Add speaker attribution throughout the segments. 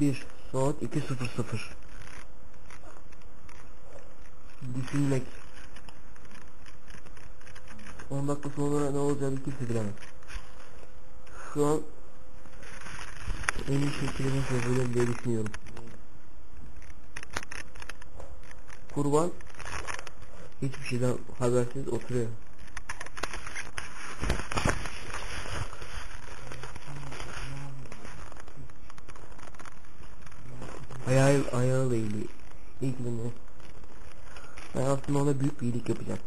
Speaker 1: 1 saat 2.00 Düşünmek. 10 dakika sonra ne olacağını kimse bilemez Şu an en iyi şekilde yapacağım diye düşünüyorum. Kurban hiçbir şeyden habersiz oturuyor Ayağı, ayağı da iyi. İlk günü. Ben aslında ona büyük bir iyilik yapacağım.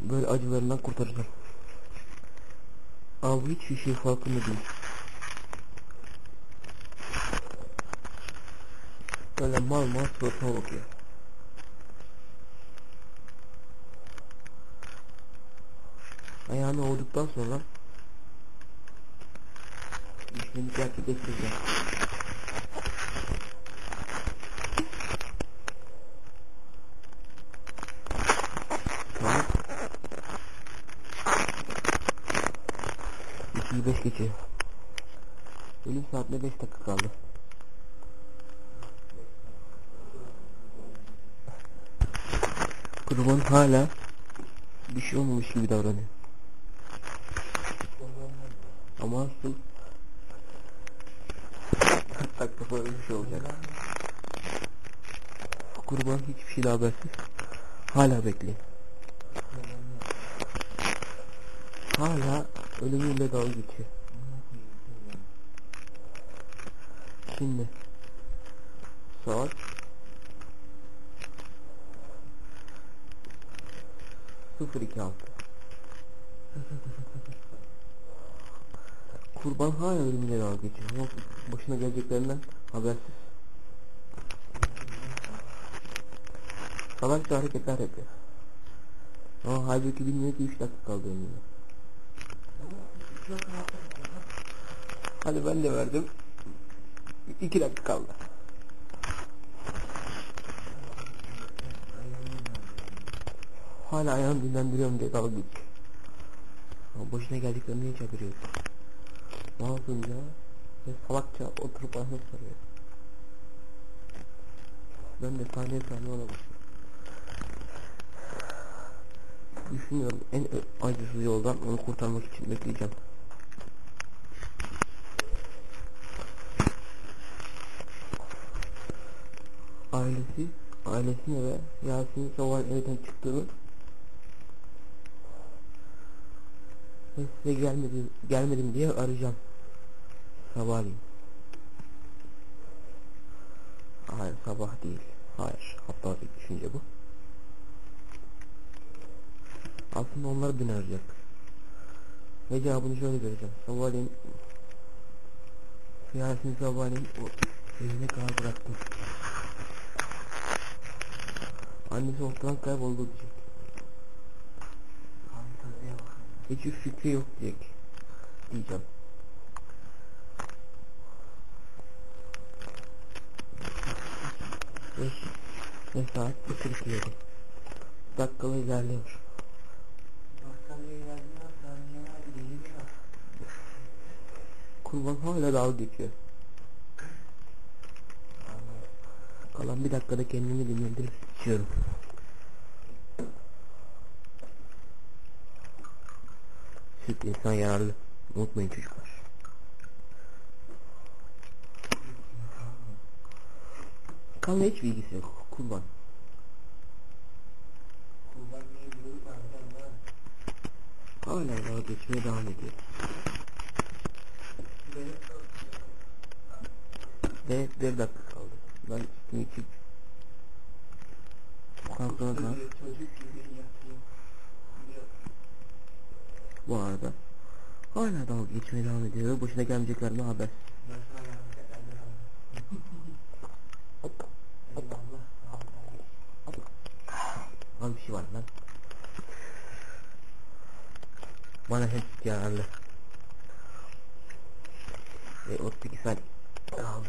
Speaker 1: Böyle acılarından kurtaracağım. Bu hiçbir şey farkında değil. Böyle mal mal suratıma bakıyor. Ayağını ovduktan sonra işlemi gerçekleştireceğim. Tamam. 2'yi 5 geçiyor. Ölüm saatine 5 dakika kaldı. Kurban hala bir şey olmamış gibi davranıyor. Ama asıl 40 dakika sonra bir olacak. Kurban hiçbir şeyle habersiz. Hala bekliyor. Hala ölümüyle dalga geçiyor. Şimdi saat sıfır iki altı. Kurban hala ölümüyle dalga geçiyor. Yok, başına geleceklerinden habersiz. Salakça hareketler yapıyor. Ama halbuki bilmiyor ki 3 dakika kaldı önüne. Hadi ben de verdim. 2 dakika kaldı. Hala ayağımı dinlendiriyorum diye dalga geçiyor. Ama boşuna geldiklerinde hiç haberi yok. Ne yapınca ve salakça oturup bana soruyor. Ben de saniye saniye ona bakıyorum. Düşünüyorum en acısız yoldan onu kurtarmak için bekleyeceğim. Ailesi, ailesine ve Yasin'in sabah evden çıktığını ve gelmedim, gelmedim diye arayacağım. Sabahleyin. Hayır sabah değil. Hayır. Hatta bir düşünce bu. Aslında onlar beni arayacak. Ve cevabını şöyle vereceğim. Sabahleyin Yasin sabahleyin o evine kadar bıraktım. Annesi ortadan kayboldu diyecek. Hiçbir fikri yok diyecek. Diyeceğim. Ve, ve saat 1.47. Dakikalı ilerliyor. Kurban hala dalga geçiyor. Kalan bir dakikada kendimi dinlendirip içiyorum. Süt insan yararlı. Unutmayın çocuklar. Kanla hiç bilgisi yok. Kurban. Hala dalga geçmeye devam ediyor. Ve bir dakika kaldı. Ben üstümü içip kalkana kadar bu arada hala dalga geçmeye devam ediyor ve boşuna gelmeyeceklerine haber. Al bir şey var lan. Bana hep yararlı. Ve 38 saat aldı.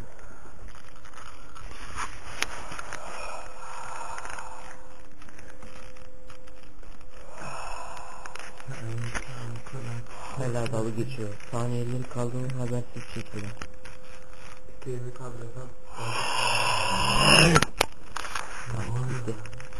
Speaker 1: Hala dalga geçiyor. Saniyeleri kaldığını habersiz şekilde.
Speaker 2: Elimi kaldırsam.
Speaker 1: Tamam bitti.